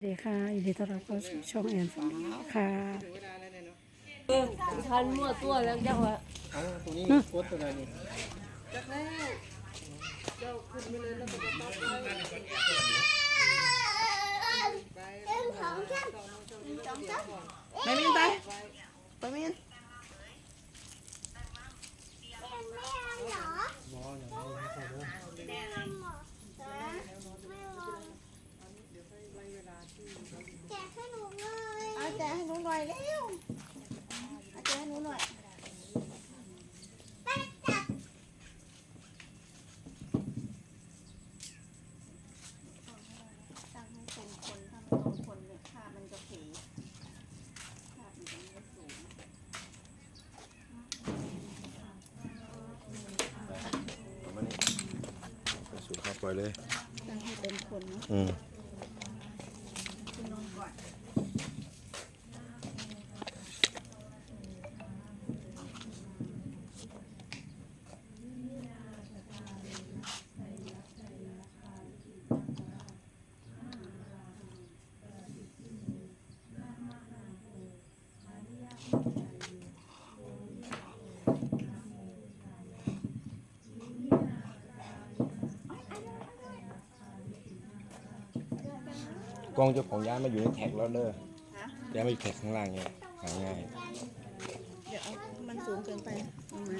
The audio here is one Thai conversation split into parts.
สวัสดีค่ะยินดีต้อนรับเข้าสู่ช่องแอนฟมิลี่ค่ะทันมั่วตัวแล้วจังวะเอาตรงนี้โคตรตัวนี้ไม่มินไปไปมินเอาแจกให้หนูหน่ อยเร็วอาจกให้หนูหน่อยตั้งให้ตรงคนถ้าไม่ตรงคนเนี่ยภาพมันจะเผยภาพมันจะไม่สูงเอามานี่ไปสู่ข้าวปล่อยเลย ตั้งให้เต็มคนเนาะ อืม คุณนอนก่อน กล้องเจ้าของย้ายมาอยู่ในแท็กแล้วเด้อฮะย้ายมาอยู่แท็กข้างล่างเนี่ยหาง่าย เดี๋ยวเอามันสูงเกินไปเอามา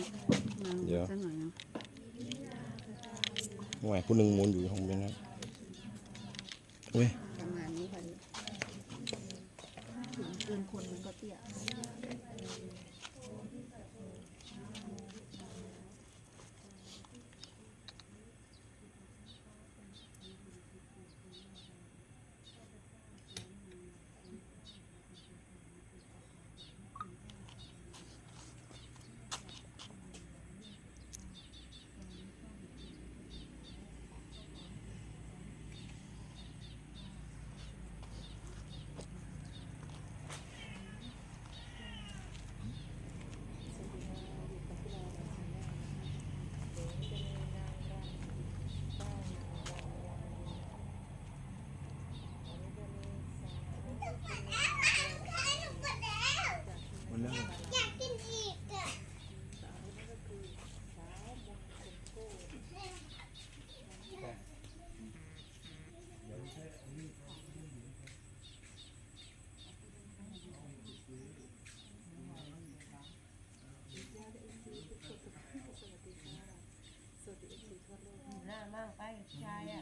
มาเดี๋ยว สักหน่อยเนาะห่วยผู้หนึ่งหมุนอยู่ห้องเป็นนะเว้ยประมาณนี้พอดีถึงเกินคนมันก็เตี้ย มันเรื่อง อยากกินอีกอะ หน้ามั่ง ไปชายอะ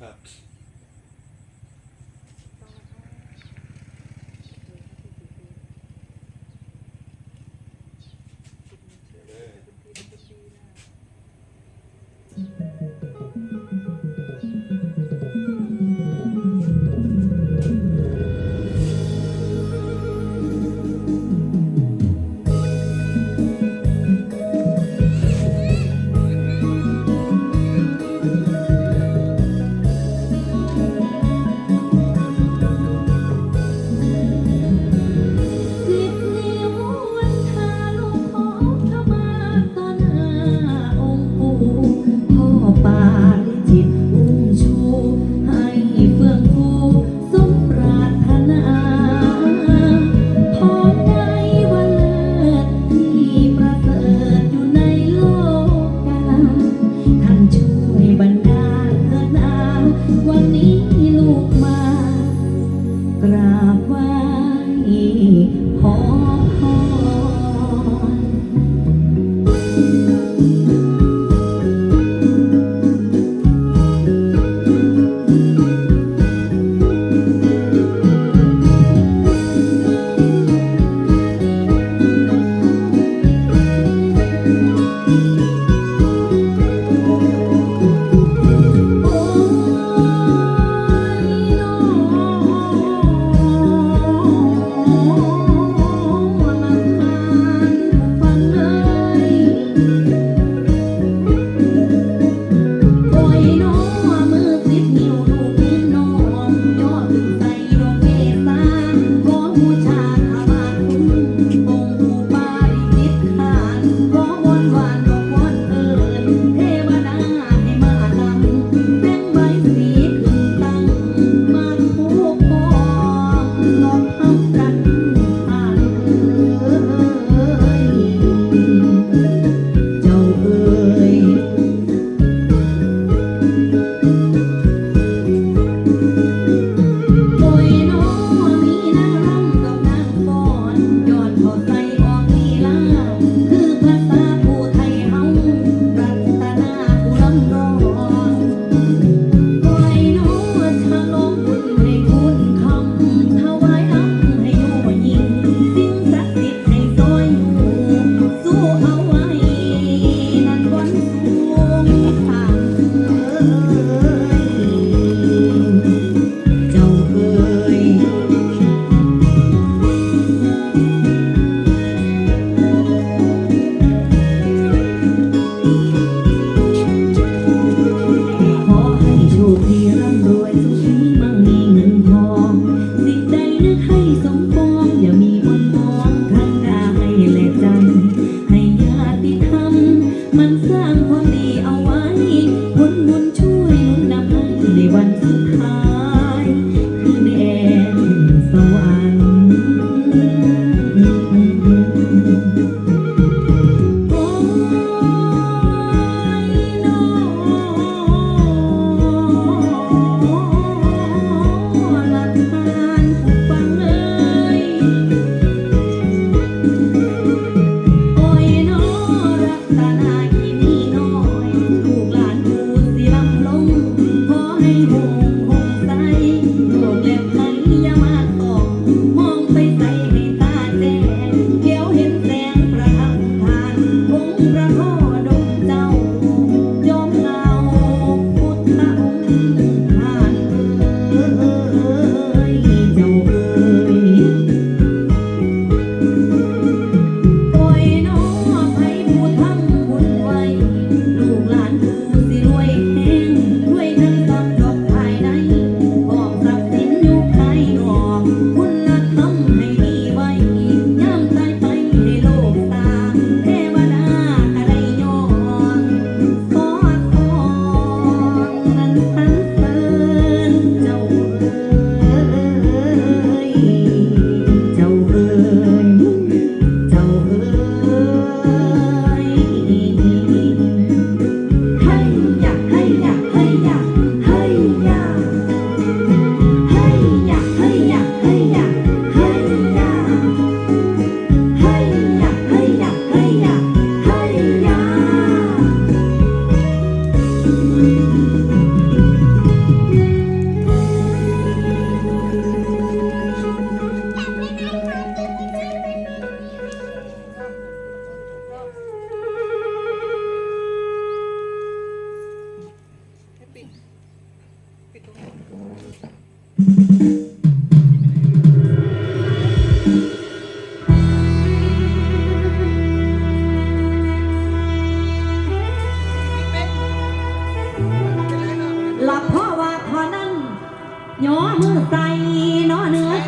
ครับ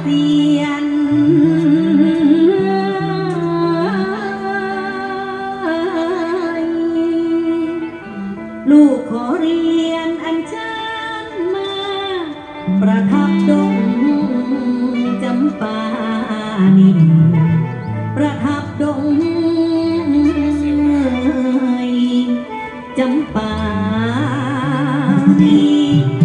สียนลูกขอเรียนอันเชิญมา ประทับดงจำปานินประทับดงจำปานิน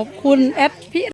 อบคุณแอปพี่